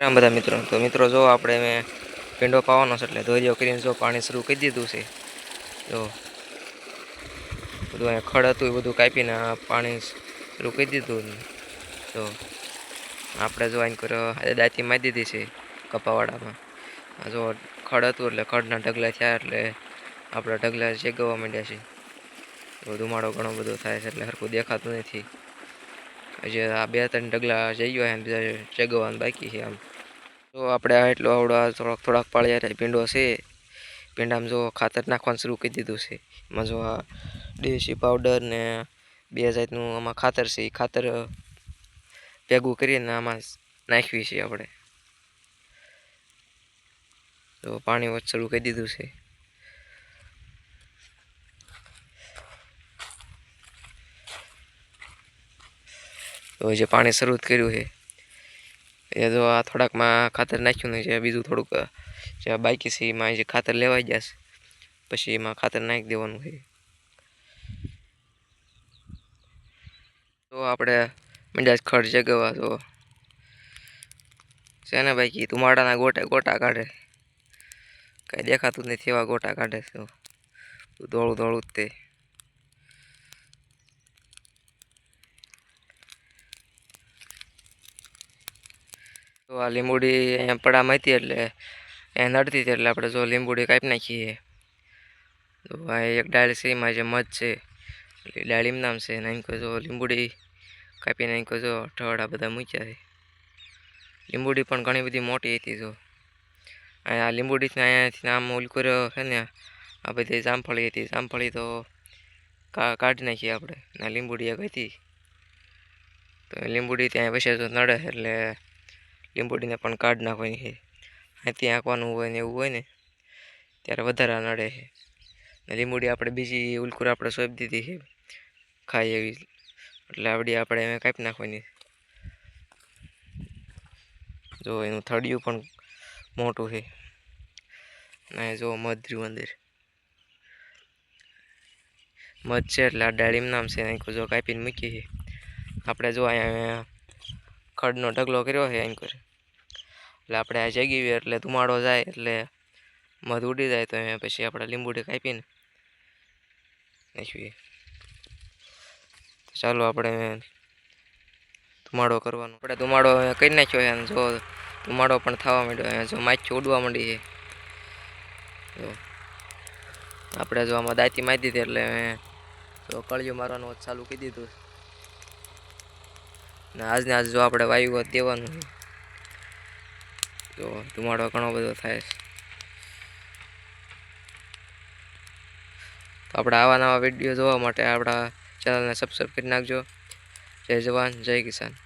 રામ બધા મિત્રો. તો મિત્રો, જો આપણે મેં પીંડો પાવાનો છે એટલે ધોરીઓ કરીને જો પાણી શરૂ કરી દીધું છે. જો બધું અહીંયા ખડ હતું, એ બધું કાપીને પાણી શરૂ કરી દીધું તો આપણે જો અહીં કર્યો દાંતી મારી દીધી છે કપાવાડામાં જો ખડ હતું એટલે ખડના ઢગલા થયા એટલે આપણા ઢગલા ચેગવવા માંડ્યા છે. તો ધુમાડો ઘણો બધો થાય છે એટલે હરખું દેખાતું નથી. હજી આ બે ત્રણ ઢગલા જઈ ગયા એમ બીજા ચેગવવાનું બાકી છે આમ. તો આપણે આ એટલો આવડો થોડાક થોડાક પાળિયા પીંડો છે. પીંડામાં જો ખાતર નાખવાનું શરૂ કરી દીધું છે. એમાં જો આ દેશી પાવડર ને બે જાતનું આમાં ખાતર છે. એ ખાતર ભેગું કરીને આમાં નાખવી છે આપણે. તો પાણી વચ શરૂ કરી દીધું છે. તો જે પાણી શરૂ કર્યું છે, એ તો આ થોડાકમાં ખાતર નાખ્યું ને છે બીજું થોડુંક, જે બાકી છે, એમાં જે ખાતર લેવાઈ જશે પછી એમાં ખાતર નાખી દેવાનું છે. તો આપણે મંડ્યા ખડ જગવા તો છે ને બાકી તુમાડાના ગોટા ગોટા કાઢે. કાંઈ દેખાતું નથી એવા ગોટા કાઢે તો ધોળું ધોળું જ તે. તો આ લીંબુડી અહીંયા પડામાં હતી એટલે અહીંયા નડતી હતી એટલે આપણે જો લીંબુડી કાપી નાખીએ. તો આ એક ડાળ જે મધ છે, એટલે ડાળીમ નામ છે. નાખ્યો જો લીંબુડી કાપી નાખ્યો જો ઠવાડા બધા મૂક્યા છે. લીંબુડી પણ ઘણી બધી મોટી હતી જો. અહીંયા લીંબુડીથી અહીંયાથી આમ ઉલકુર્યો છે ને, આ બધી જામફળી હતી. જામફળી તો કાઢી નાખીએ આપણે. ને લીંબુડી એક હતી. તો લીંબુડી ત્યાં પછી જો નડે એટલે લીંબુડીને પણ કાઢ નાખવાની છે. અહીંથી આંકવાનું હોય ને એવું હોય ને, ત્યારે વધારે નડે છે. ને લીંબુડી આપણે બીજી ઉલકુર આપણે સોંપી દીધી છે ખાઈ એવી. એટલે આવડી આપણે એમાં કાપી નાખવાની. જો એનું થડિયું પણ મોટું છે. ને જો મધ રહ્યું અંદર. મધ છે એટલે આ ડાળીમ નામ છે અહીં જો કાપીને મૂકીએ છીએ. આપણે જો અહીંયા ખડનો ઢગલો કર્યો છે અહીં એટલે આપણે આ જગીએ એટલે ધુમાડો જાય એટલે મધ ઉડી જાય તો એ પછી આપણે લીંબુડી કાપીને નાખીએ. ચાલો આપણે ધુમાડો કરવાનો. આપણે ધુમાડો કરી નાખ્યો છે જો ધુમાડો પણ થવા માંડ્યો જો માછી ઉડવા માંડી છે. આપણે જો આમાં દાંતી મારી દીધી એટલે તો કળિયું મારવાનું ચાલુ કરી દીધું ને આજને આજ જો આપણે વાયુ દેવાનું તો ધુમાડો ઘણો બધો થાય છે. તો આપણે આવા નવા વીડિયો જોવા માટે આપણા ચેનલને સબસ્ક્રાઈબ કરી નાખજો. જય જવાન, જય કિસાન.